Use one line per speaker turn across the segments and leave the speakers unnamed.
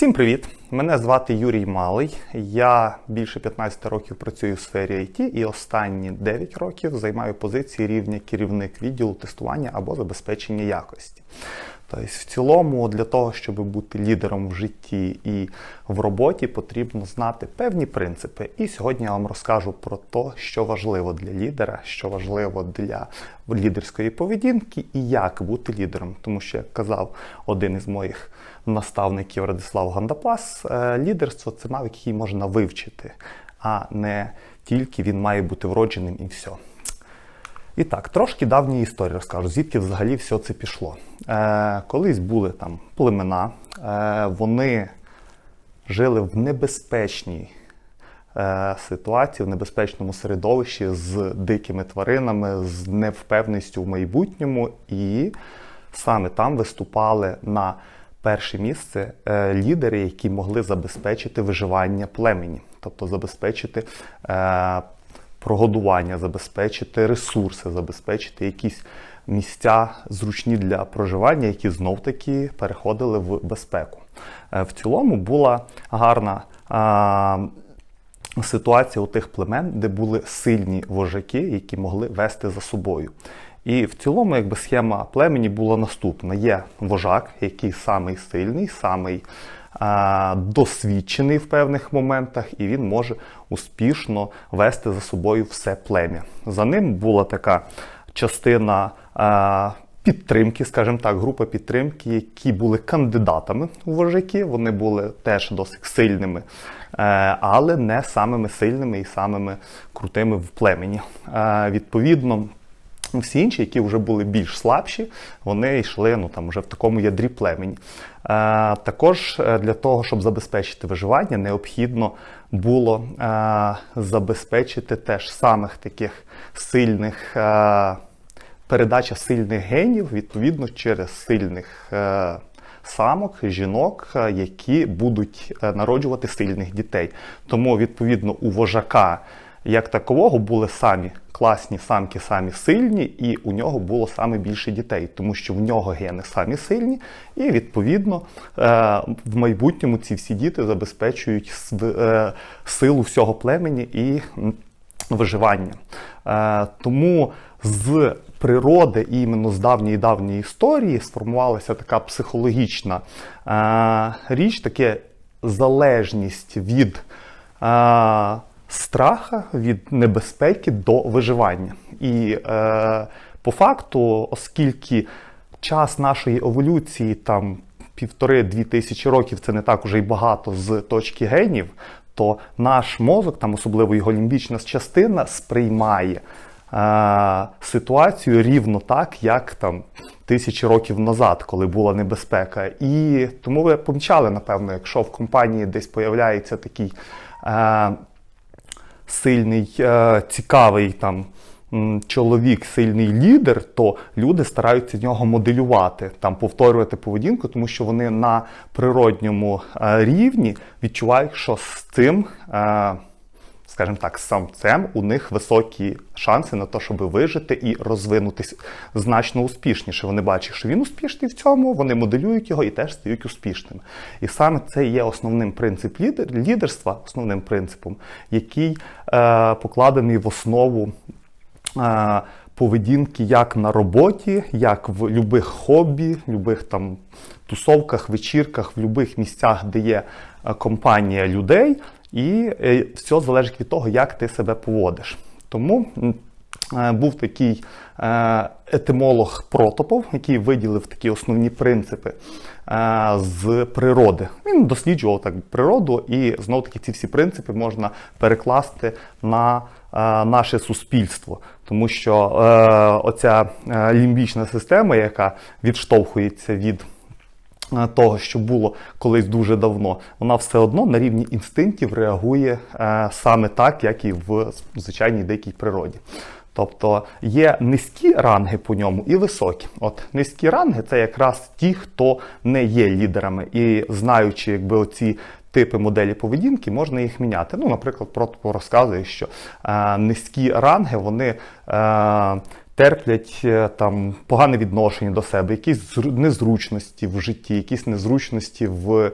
Всім привіт! Мене звати Юрій Малий. Я більше 15 років працюю в сфері IT і останні 9 років займаю позиції рівня керівник відділу тестування або забезпечення якості. Тобто, в цілому, для того, щоб бути лідером в житті і в роботі, потрібно знати певні принципи. І сьогодні я вам розкажу про те, що важливо для лідера, що важливо для лідерської поведінки і як бути лідером. Тому що, як казав один із моїх наставників Радислав Гандапас, е, лідерство це навик, який можна вивчити, а не тільки він має бути вродженим і все. І так, трошки давньої історії розкажу, звідки взагалі все це пішло. Е, Колись були там племена, е, вони жили в небезпечній е, ситуації, в небезпечному середовищі з дикими тваринами, з невпевненістю в майбутньому, і саме там виступали на перше місце е, лідери, які могли забезпечити виживання племені, тобто забезпечити. Е, прогодування, забезпечити ресурси, забезпечити якісь місця зручні для проживання, які знов-таки переходили в безпеку. Е, В цілому була гарна ситуація у тих племен, де були сильні вожаки, які могли вести за собою. І в цілому, якби схема племені була наступна: є вожак, який самий сильний, самий а, досвідчений в певних моментах, і він може успішно вести за собою все плем'я. За ним була така частина. А, Підтримки, скажімо так, група підтримки, які були кандидатами у вожаки, вони були теж досить сильними, е, але не самими сильними і самими крутими в племені. Е, Відповідно, всі інші, які вже були більш слабші, вони йшли ну, там, вже в такому ядрі племені. Е, також е, для того, щоб забезпечити виживання, необхідно було е, забезпечити теж самих таких сильних. Е, передача сильних генів відповідно через сильних е, самок, жінок, які будуть народжувати сильних дітей. Тому, відповідно, у вожака як такового були самі класні самки, самі сильні, і у нього було саме більше дітей, тому що в нього гени самі сильні, і відповідно е, в майбутньому ці всі діти забезпечують е, силу всього племені і виживання. Е, Тому з природи і іменно з давньої давньої історії сформувалася така психологічна річ, таке залежність від страха, від небезпеки до виживання. І е, по факту, оскільки час нашої еволюції там півтори-дві тисячі років це не так уже й багато з точки генів, то наш мозок, там особливо його лімбічна частина, сприймає е, ситуацію рівно так, як там тисячі років назад, коли була небезпека. І тому ви помічали, напевно, якщо в компанії десь появляється такий е, сильний, е, цікавий там. Чоловік, сильний лідер, то люди стараються нього моделювати, там повторювати поведінку, тому що вони на природньому е, рівні відчувають, що з цим, е, скажімо так, самцем у них високі шанси на те, щоб вижити і розвинутись значно успішніше. Вони бачать, що він успішний в цьому, вони моделюють його і теж стають успішними. І саме це є основним принцип лідер, лідерства, основним принципом, який е, покладений в основу е, поведінки як на роботі, як в любих хобі, любих там тусовках, вечірках, в любих місцях, де є е, компанія людей, і е, все залежить від того, як ти себе поводиш. Тому е, був такий е, етимолог Протопов, який виділив такі основні принципи з природи. Він досліджував так природу, і знов таки ці всі принципи можна перекласти на наше суспільство, тому що оця лімбічна система, яка відштовхується від того, що було колись дуже давно, вона все одно на рівні інстинктів реагує е, саме так, як і в звичайній дикій природі. Тобто є низькі ранги по ньому і високі. От низькі ранги це якраз ті, хто не є лідерами, і знаючи, якби оці типи моделі поведінки, можна їх міняти. Ну, наприклад, Протопо розказує, що е, низькі ранги вони. Е, терплять е, там погане відношення до себе, якісь зру- незручності в житті, якісь незручності в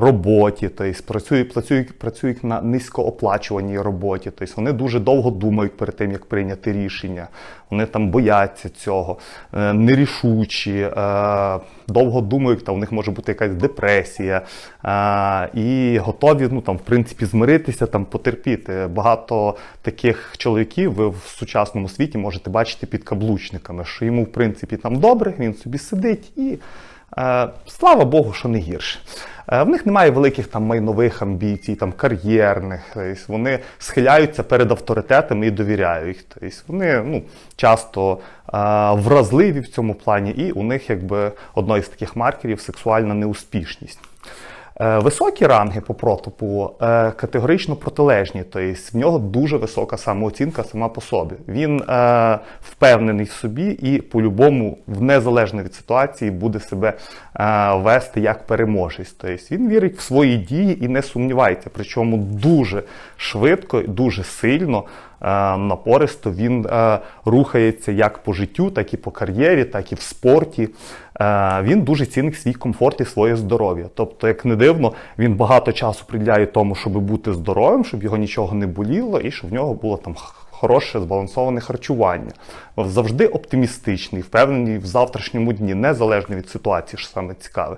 роботі, тобто працюють, працюють, працюють на низькооплачуваній роботі. Тобто вони дуже довго думають перед тим, як прийняти рішення. Вони там бояться цього, е, нерішучі, е, довго думають, та у них може бути якась депресія, е, і готові, ну там, в принципі, змиритися, там потерпіти. Багато таких чоловіків ви в сучасному світі можете бачити під каблучниками, що йому, в принципі, там добре, він собі сидить і. Е, Слава Богу, що не гірше. Е, В них немає великих там майнових амбіцій, там кар'єрних. Тобто вони схиляються перед авторитетами і довіряють. Тобто вони ну, часто е, вразливі в цьому плані, і у них якби одно із таких маркерів сексуальна неуспішність. Е, Високі ранги по протопу е, категорично протилежні, тобто в нього дуже висока самооцінка сама по собі. Він е, впевнений в собі і по-любому, в незалежно від ситуації, буде себе вести як переможець. Тобто він вірить в свої дії і не сумнівається. Причому дуже швидко, дуже сильно. Напористо він е, рухається як по життю, так і по кар'єрі, так і в спорті. Е, Він дуже цінить свій комфорт і своє здоров'я. Тобто, як не дивно, він багато часу приділяє тому, щоб бути здоровим, щоб його нічого не боліло, і щоб в нього було там хороше збалансоване харчування. Завжди оптимістичний, впевнений в завтрашньому дні, незалежно від ситуації, що саме цікаве.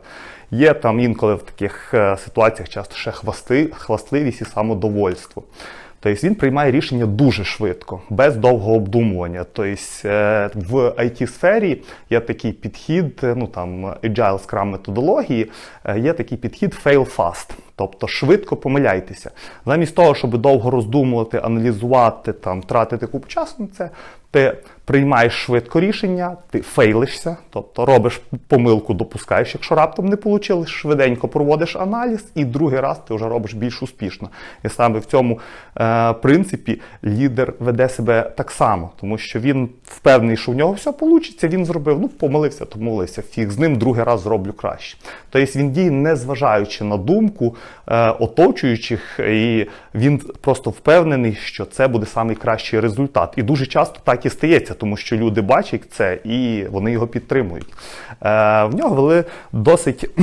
Є там інколи в таких е, ситуаціях часто ще хвасти, хвастливість і самодовольство. Тобто він приймає рішення дуже швидко, без довгого обдумування. Тобто е, в it сфері є такий підхід, е, ну там agile Scrum методології, е, є такий підхід fail fast. Тобто швидко помиляйтеся. Замість того, щоб довго роздумувати, аналізувати, там, тратити купу часу на це, ти приймаєш швидко рішення, ти фейлишся, тобто робиш помилку, допускаєш, якщо раптом не вийшло, швиденько проводиш аналіз, і другий раз ти вже робиш більш успішно. І саме в цьому е, принципі лідер веде себе так само, тому що він впевнений, що в нього все вийде, він зробив, ну помилився, то молився, фіг з ним другий раз зроблю краще. Тобто він діє, не зважаючи на думку е, оточуючих, і він просто впевнений, що це буде найкращий результат. І дуже часто так і стається, тому що люди бачать це і вони його підтримують. Е, в нього вели досить.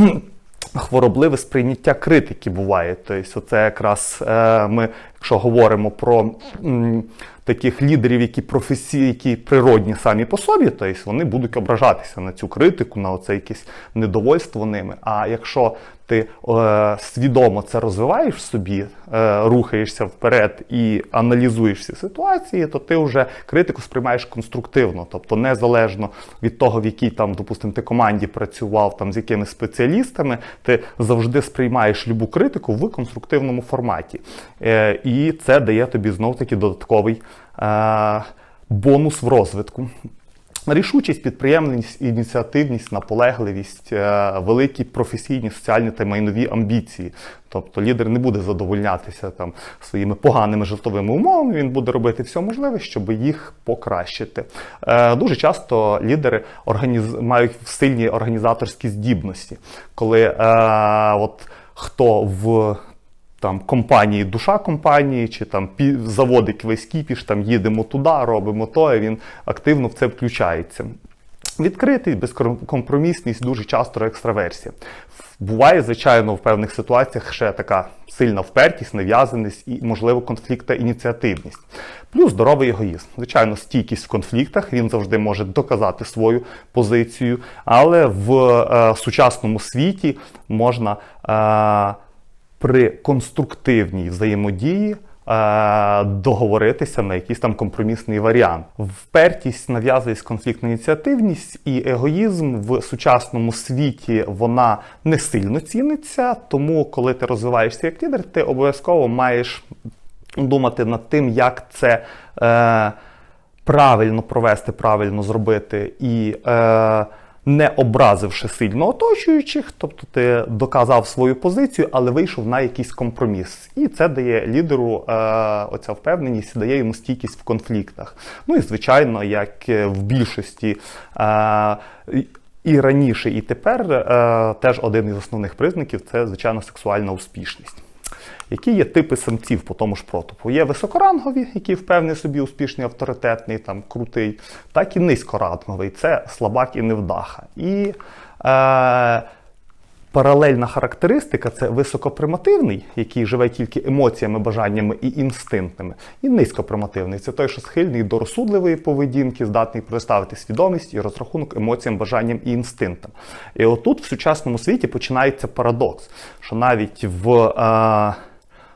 Хворобливе сприйняття критики буває. Тобто, це якраз е, ми, якщо говоримо про м, таких лідерів, які професії, які природні самі по собі, тобто вони будуть ображатися на цю критику, на оце якесь недовольство ними. А якщо ти е, свідомо це розвиваєш в собі, е, рухаєшся вперед і аналізуєш всі ситуації, то ти вже критику сприймаєш конструктивно, тобто незалежно від того, в якій там, допустимо, ти команді працював там з якими спеціалістами, ти завжди сприймаєш любу критику в конструктивному форматі. Е, і це дає тобі знов таки додатковий е, бонус в розвитку. Рішучість, підприємність, ініціативність, наполегливість, е, великі професійні, соціальні та майнові амбіції. Тобто лідер не буде задовольнятися там своїми поганими житловими умовами. Він буде робити все можливе, щоб їх покращити. Е, Дуже часто лідери організ... мають сильні організаторські здібності, коли е, от хто в там компанії, душа компанії, чи там заводить весь кіпіш, там їдемо туди, робимо то, і він активно в це включається. Відкритий, безкомпромісність, дуже часто екстраверсія. Буває, звичайно, в певних ситуаціях ще така сильна впертість, нав'язаність і, можливо, конфлікт та ініціативність. Плюс здоровий егоїзм. Звичайно, стійкість в конфліктах, він завжди може доказати свою позицію, але в е, сучасному світі можна е, при конструктивній взаємодії е, договоритися на якийсь там компромісний варіант. Впертість, нав'язується конфліктна ініціативність і егоїзм в сучасному світі вона не сильно ціниться. Тому, коли ти розвиваєшся як лідер, ти обов'язково маєш думати над тим, як це. Е, правильно провести, правильно зробити і е, не образивши сильно оточуючих, тобто ти доказав свою позицію, але вийшов на якийсь компроміс. І це дає лідеру е, оця впевненість, дає йому стійкість в конфліктах. Ну і звичайно, як е, в більшості. Е, і раніше, і тепер е, теж один із основних признаків це звичайно сексуальна успішність. Які є типи самців по тому ж протопу? Є високорангові, які впевнені собі успішний, авторитетний, там, крутий, так і низькоранговий це слабак і невдаха. І е, Паралельна характеристика це високопримативний, який живе тільки емоціями, бажаннями і інстинктами, і низькопримативний це той, що схильний до розсудливої поведінки, здатний представити свідомість і розрахунок емоціям, бажанням і інстинктам. І отут в сучасному світі починається парадокс, що навіть в е,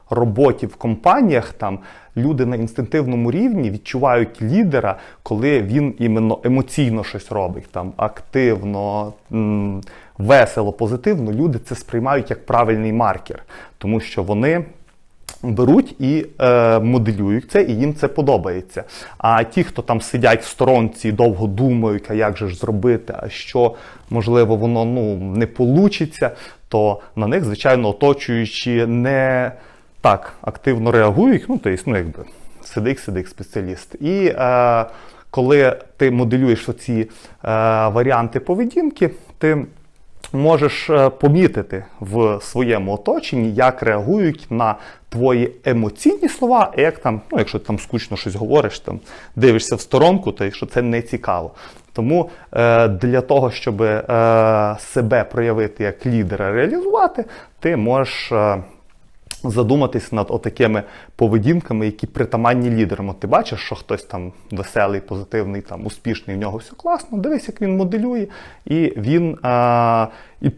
роботі в компаніях там люди на інстинктивному рівні відчувають лідера, коли він іменно емоційно щось робить, там активно, весело, позитивно. Люди це сприймають як правильний маркер, тому що вони. Беруть і е, моделюють це, і їм це подобається. А ті, хто там сидять в сторонці, довго думають, а як же ж зробити, а що можливо воно ну не получиться, то на них, звичайно, оточуючи не так активно реагують. Ну, тобто, ну якби сидик, сидик спеціаліст. І е, коли ти моделюєш оці е, варіанти поведінки, ти можеш е, помітити в своєму оточенні, як реагують на твої емоційні слова, як там, ну якщо ти там скучно щось говориш, там дивишся в сторонку, то що це не цікаво. Тому е, для того, щоб е, себе проявити як лідера, реалізувати, ти можеш. Е, Задуматись над отакими поведінками, які притаманні лідерам. От Ти бачиш, що хтось там веселий, позитивний, там успішний, в нього все класно. Дивись, як він моделює, і він а, і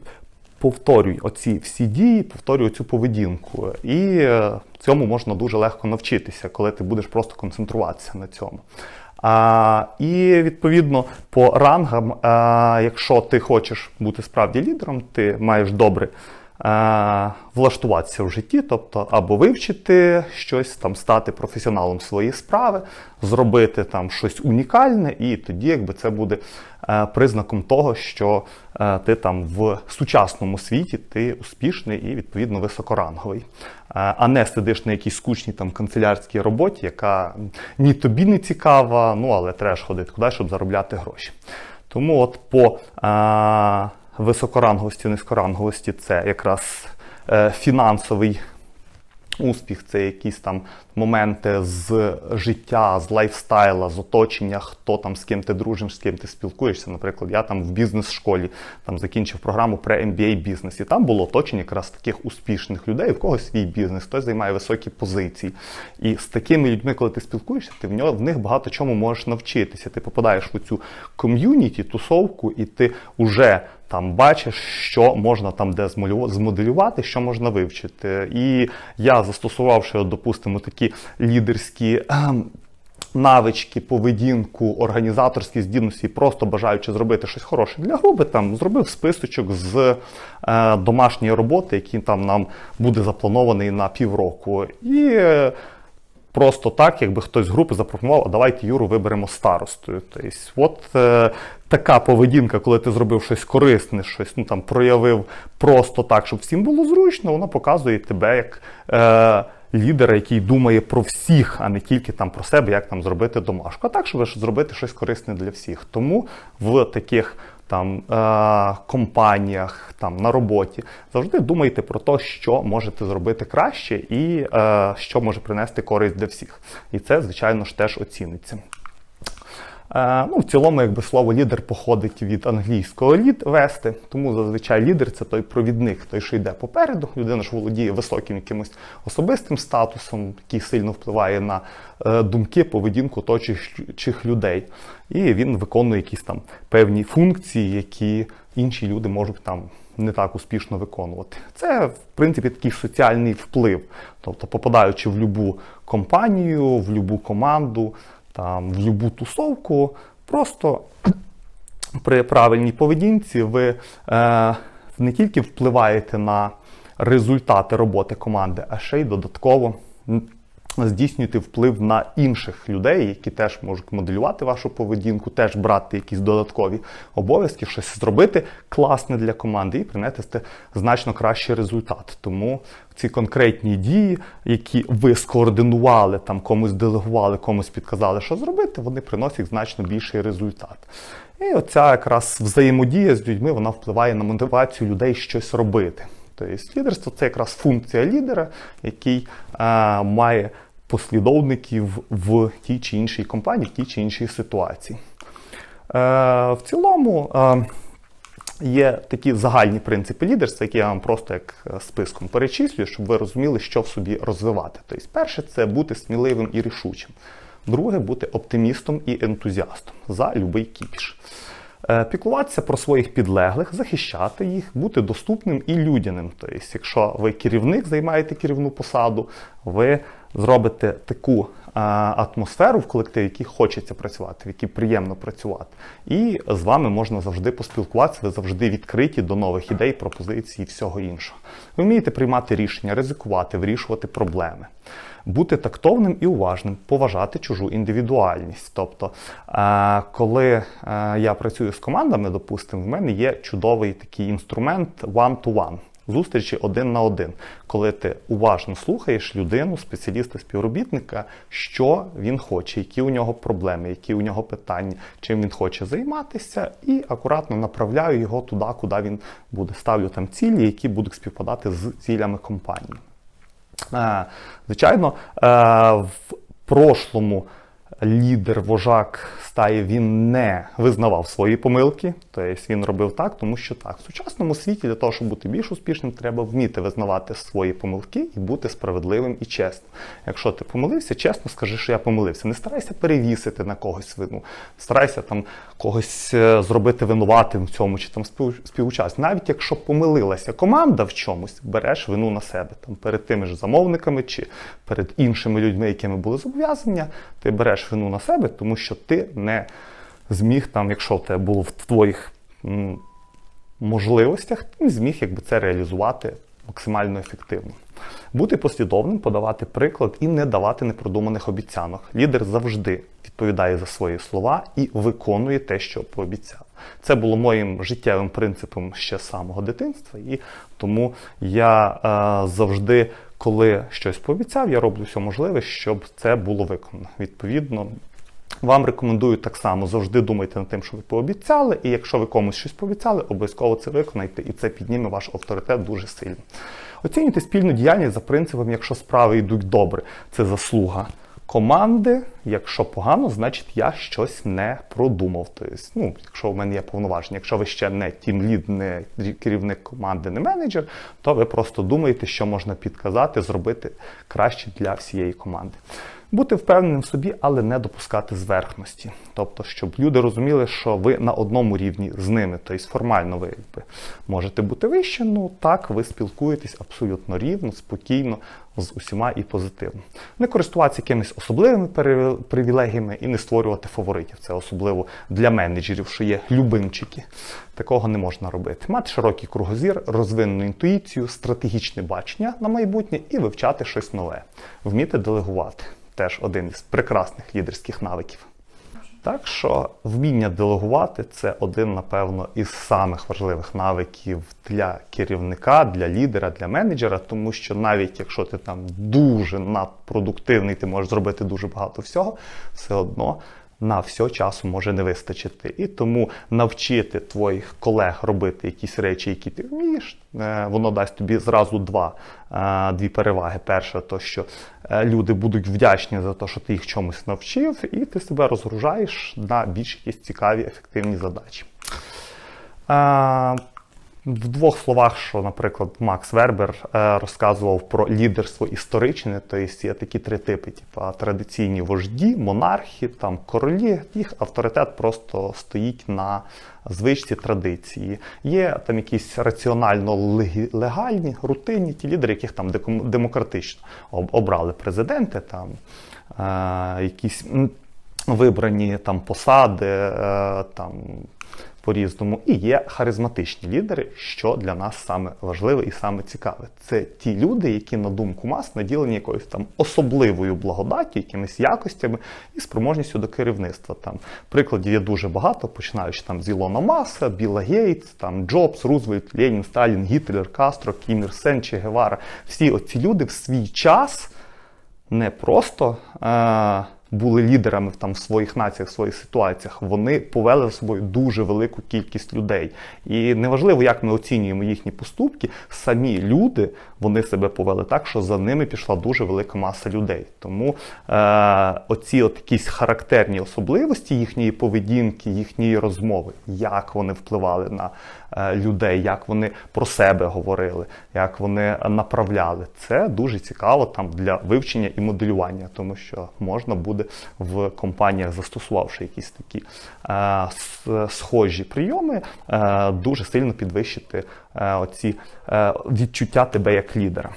повторюй оці всі дії, повторюй цю поведінку. І е, цьому можна дуже легко навчитися, коли ти будеш просто концентруватися на цьому. А, І відповідно по рангам, а, якщо ти хочеш бути справді лідером, ти маєш добре. Е, влаштуватися в житті, тобто або вивчити щось, там стати професіоналом своєї справи, зробити там щось унікальне, і тоді якби це буде е, признаком того, що е, ти там в сучасному світі ти успішний і відповідно високоранговий, а не сидиш на якійсь скучній там канцелярській роботі, яка ні тобі не цікава, ну але треба ж ходити куди, щоб заробляти гроші. Тому от по високоранговості, низькоранговості це якраз е, фінансовий успіх, це якісь там моменти з життя, з лайфстайла, з оточення, хто там з ким ти дружиш, з ким ти спілкуєшся. Наприклад, я там в бізнес-школі там закінчив програму про MBA бізнес, і там було оточення якраз таких успішних людей, в когось свій бізнес, хтось займає високі позиції. І з такими людьми, коли ти спілкуєшся, ти в нього в них багато чому можеш навчитися. Ти попадаєш в цю ком'юніті, тусовку, і ти вже там бачиш, що можна там де змоделювати, що можна вивчити. І я застосувавши, допустимо, такі лідерські. Ем, навички, поведінку, організаторські здібності, просто бажаючи зробити щось хороше для групи, там зробив списочок з е, домашньої роботи, який там нам буде запланований на півроку. І е, просто так, якби хтось з групи запропонував, а давайте Юру виберемо старостою. Тобто, от е, така поведінка, коли ти зробив щось корисне, щось ну там проявив просто так, щоб всім було зручно, вона показує тебе як е, лідера, який думає про всіх, а не тільки там про себе, як там зробити домашку. А так, щоб зробити щось корисне для всіх. Тому в таких там е, компаніях, там на роботі завжди думайте про те, що можете зробити краще і е, що може принести користь для всіх. І це, звичайно ж, теж оціниться. Е, ну, В цілому, якби слово лідер походить від англійського лід вести, тому зазвичай лідер це той провідник, той, що йде попереду. Людина ж володіє високим якимось особистим статусом, який сильно впливає на е, думки, поведінку оточуючих людей. І він виконує якісь там певні функції, які інші люди можуть там не так успішно виконувати. Це, в принципі, такий соціальний вплив. Тобто, попадаючи в будь-яку компанію, в будь-яку команду там, в любу тусовку, просто при правильній поведінці ви е, не тільки впливаєте на результати роботи команди, а ще й додатково здійснюєте вплив на інших людей, які теж можуть моделювати вашу поведінку, теж брати якісь додаткові обов'язки, щось зробити класне для команди і принести значно кращий результат. Тому ці конкретні дії, які ви скоординували, там комусь делегували, комусь підказали, що зробити, вони приносять значно більший результат. І оця якраз взаємодія з людьми вона впливає на мотивацію людей щось робити. Тобто лідерство це якраз функція лідера, який а, має послідовників в тій чи іншій компанії, в тій чи іншій ситуації. Е, В цілому, е, Є такі загальні принципи лідерства, які я вам просто як е, списком перечислюю, щоб ви розуміли, що в собі розвивати. Тобто, перше це бути сміливим і рішучим. Друге бути оптимістом і ентузіастом за будь-який кіпіш. Е, Піклуватися про своїх підлеглих, захищати їх, бути доступним і людяним. Тобто, якщо ви керівник, займаєте керівну посаду, ви зробите таку е, атмосферу в колективі, в якій хочеться працювати, в якій приємно працювати. І з вами можна завжди поспілкуватися, ви завжди відкриті до нових ідей, пропозицій і всього іншого. Ви вмієте приймати рішення, ризикувати, вирішувати проблеми. Бути тактовним і уважним, поважати чужу індивідуальність. Тобто, е, коли е, я працюю з командами, допустимо, в мене є чудовий такий інструмент one-to-one. Зустрічі один на один, коли ти уважно слухаєш людину, спеціаліста, співробітника, що він хоче, які у нього проблеми, які у нього питання, чим він хоче займатися, і акуратно направляю його туди, куди він буде. Ставлю там цілі, які будуть співпадати з цілями компанії. Звичайно, е, в прошлому лідер, вожак стаї він не визнавав свої помилки, тобто він робив так, тому що так. В сучасному світі для того, щоб бути більш успішним, треба вміти визнавати свої помилки і бути справедливим і чесним. Якщо ти помилився, чесно скажи, що я помилився. Не старайся перевісити на когось вину, старайся там когось е, зробити винуватим в цьому чи там спів- Навіть якщо помилилася команда в чомусь, береш вину на себе там перед тими ж замовниками чи перед іншими людьми, якими були зобов'язання, ти береш вину на себе, тому що ти не зміг там, якщо тебе було в твоїх можливостях, ти не зміг якби це реалізувати максимально ефективно. Бути послідовним, подавати приклад і не давати непродуманих обіцянок. Лідер завжди відповідає за свої слова і виконує те, що пообіцяв. Це було моїм життєвим принципом ще з самого дитинства, і тому я е, завжди, коли щось пообіцяв, я роблю все можливе, щоб це було виконано. Відповідно, вам рекомендую так само завжди думайте над тим, що ви пообіцяли, і якщо ви комусь щось пообіцяли, обов'язково це виконайте, і це підніме ваш авторитет дуже сильно. Оцінюйте спільну діяльність за принципом, якщо справи йдуть добре, це заслуга команди. Якщо погано, значить я щось не продумав. Тобто, ну, якщо у мене є повноваження, якщо ви ще не тімлід, не керівник команди, не менеджер, то ви просто думаєте, що можна підказати, зробити краще для всієї команди. Бути впевненим в собі, але не допускати зверхності. Тобто, щоб люди розуміли, що ви на одному рівні з ними, тобто формально ви можете бути вище, ну так ви спілкуєтесь абсолютно рівно, спокійно з усіма і позитивно. Не користуватися якимись особливими привілегіями і не створювати фаворитів. Це особливо для менеджерів, що є любимчики. Такого не можна робити. Мати широкий кругозір, розвинену інтуїцію, стратегічне бачення на майбутнє і вивчати щось нове. Вміти делегувати теж один із прекрасних лідерських навиків. Так що вміння делегувати це один, напевно, із самих важливих навиків для керівника, для лідера, для менеджера, тому що навіть якщо ти там дуже надпродуктивний, ти можеш зробити дуже багато всього, все одно на все часу може не вистачити. І тому навчити твоїх колег робити якісь речі, які ти вмієш, е, воно дасть тобі зразу два, е, дві переваги. Перше, то що е, люди будуть вдячні за те, що ти їх чомусь навчив, і ти себе розгружаєш на більш якісь цікаві, ефективні задачі. В двох словах, що, наприклад, Макс Вербер е, розказував про лідерство історичне, тобто є такі три типи: типу, традиційні вожді, монархи, там королі. Їх авторитет просто стоїть на звичці традиції. Є там якісь раціонально легальні, рутинні, ті лідери, яких там демократично обрали президенти, там е, якісь вибрані там посади, е, там по-різному. І є харизматичні лідери, що для нас саме важливе і саме цікаве. Це ті люди, які, на думку мас, наділені якоюсь там особливою благодаттю, якимись якостями і спроможністю до керівництва. Там прикладів є дуже багато, починаючи там з Ілона Маса, Біла Гейтс, там Джобс, Рузвельт, Ленін, Сталін, Гітлер, Кастро, Кім Ір Сен, Че Гевара. Всі оці люди в свій час не просто е, були лідерами там в своїх націях, в своїх ситуаціях, вони повели за собою дуже велику кількість людей. І неважливо, як ми оцінюємо їхні поступки, самі люди вони себе повели так, що за ними пішла дуже велика маса людей. Тому е, оці от якісь характерні особливості їхньої поведінки, їхньої розмови, як вони впливали на е, людей, як вони про себе говорили, як вони направляли, це дуже цікаво там для вивчення і моделювання, тому що можна буде в компаніях, застосувавши якісь такі е, схожі прийоми, е, дуже сильно підвищити е, оці відчуття тебе як лідера.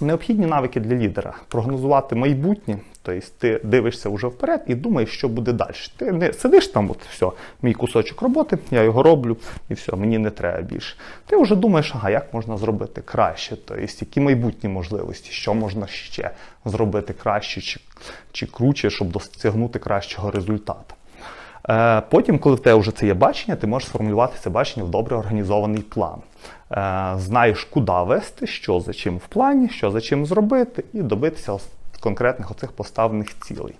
Необхідні навики для лідера прогнозувати майбутнє, тобто ти дивишся вже вперед і думаєш, що буде далі. Ти не сидиш там, от все, мій кусочок роботи, я його роблю, і все, мені не треба більше. Ти вже думаєш, ага, як можна зробити краще, тобто які майбутні можливості, що можна ще зробити краще чи, чи круче, щоб досягнути кращого результату. Е, Потім, коли в тебе вже це є бачення, ти можеш сформулювати це бачення в добре організований план. Е, Знаєш, куди вести, що за чим в плані, що за чим зробити, і добитися конкретних оцих поставлених цілей.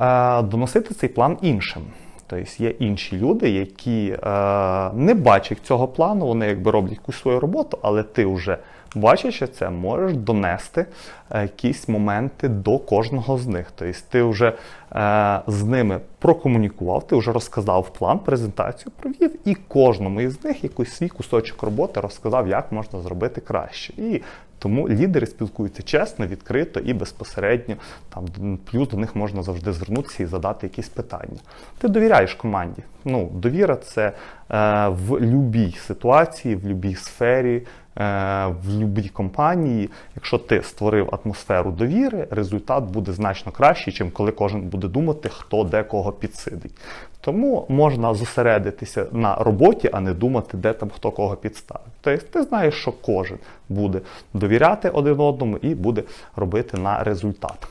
Е, Доносити цей план іншим. Тобто є інші люди, які е, не бачать цього плану, вони якби роблять якусь свою роботу, але ти вже бачачи це, можеш донести е, якісь моменти до кожного з них. Тобто ти вже е, з ними прокомунікував, ти вже розказав план, презентацію провів, і кожному із них якийсь свій кусочок роботи розказав, як можна зробити краще. І тому лідери спілкуються чесно, відкрито і безпосередньо. Там плюс до них можна завжди звернутися і задати якісь питання. Ти довіряєш команді. Ну, довіра це е, в будь-якій ситуації, в будь-якій сфері, в будь-якій компанії. Якщо ти створив атмосферу довіри, результат буде значно кращий, чим коли кожен буде думати, хто де кого підсидить. Тому можна зосередитися на роботі, а не думати, де там хто кого підставить. Тобто ти знаєш, що кожен буде довіряти один одному і буде робити на результат.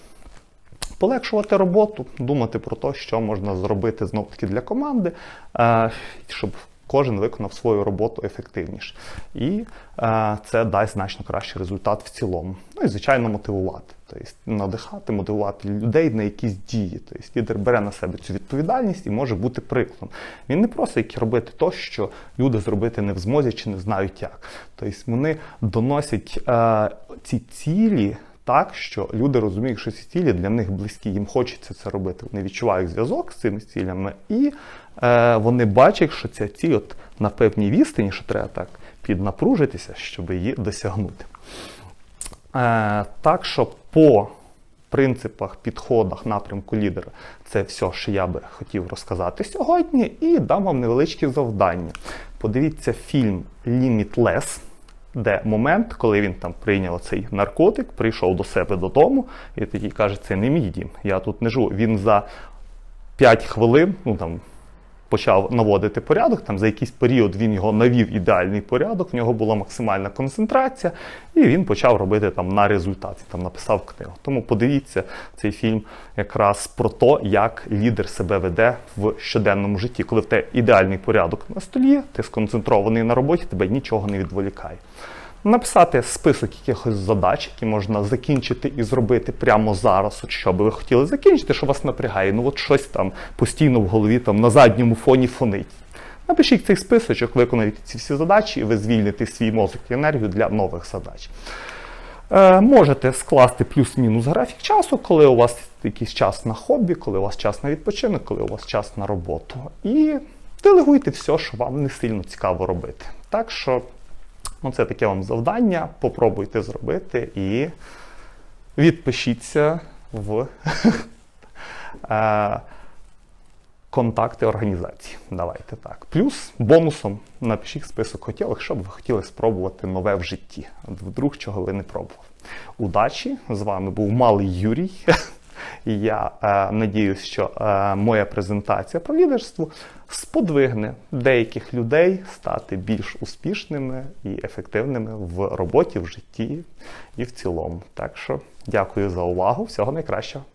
Полегшувати роботу, думати про те, що можна зробити знов таки для команди, е, щоб кожен виконав свою роботу ефективніше. І е, це дасть значно кращий результат в цілому. Ну і звичайно мотивувати. Тобто надихати, мотивувати людей на якісь дії. Тобто лідер бере на себе цю відповідальність і може бути прикладом. Він не просить робити то, що люди зробити не в змозі чи не знають як. Тобто вони доносять е, ці цілі. Так, що люди розуміють, що ці цілі для них близькі, їм хочеться це робити. Вони відчувають зв'язок з цими цілями, і вони бачать, що ця ціль от на певній відстані, що треба так піднапружитися, щоб її досягнути. Е, так що по принципах, підходах, напрямку лідера це все, що я би хотів розказати сьогодні, і дам вам невеличкі завдання. Подивіться фільм Limitless, де момент, коли він там прийняв цей наркотик, прийшов до себе додому і такий каже: це не мій дім, я тут не живу. Він за 5 хвилин, ну там почав наводити порядок. Там за якийсь період він його навів ідеальний порядок, в нього була максимальна концентрація, і він почав робити там на результаті, там написав книгу. Тому подивіться цей фільм якраз про те, як лідер себе веде в щоденному житті. Коли в тебе ідеальний порядок на столі, ти сконцентрований на роботі, тебе нічого не відволікає. Написати список якихось задач, які можна закінчити і зробити прямо зараз, от що би ви хотіли закінчити, що вас напрягає. Ну от щось там постійно в голові там на задньому фоні фонить. Напишіть цей списочок, виконайте ці всі задачі, і ви звільните свій мозок і енергію для нових задач. Е, можете скласти плюс-мінус графік часу, коли у вас якийсь час на хобі, коли у вас час на відпочинок, коли у вас час на роботу. І делегуйте все, що вам не сильно цікаво робити. Так що, ну, це таке вам завдання. Попробуйте зробити і відпишіться в е, контакти організації. Давайте так. Плюс бонусом напишіть список хотілих, що б ви хотіли спробувати нове в житті. Вдруг чого ви не пробували. Удачі! З вами був малий Юрій. І я е, надіюсь, що е, моя презентація про лідерство сподвигне деяких людей стати більш успішними і ефективними в роботі, в житті і в цілому. Так що дякую за увагу. Всього найкращого.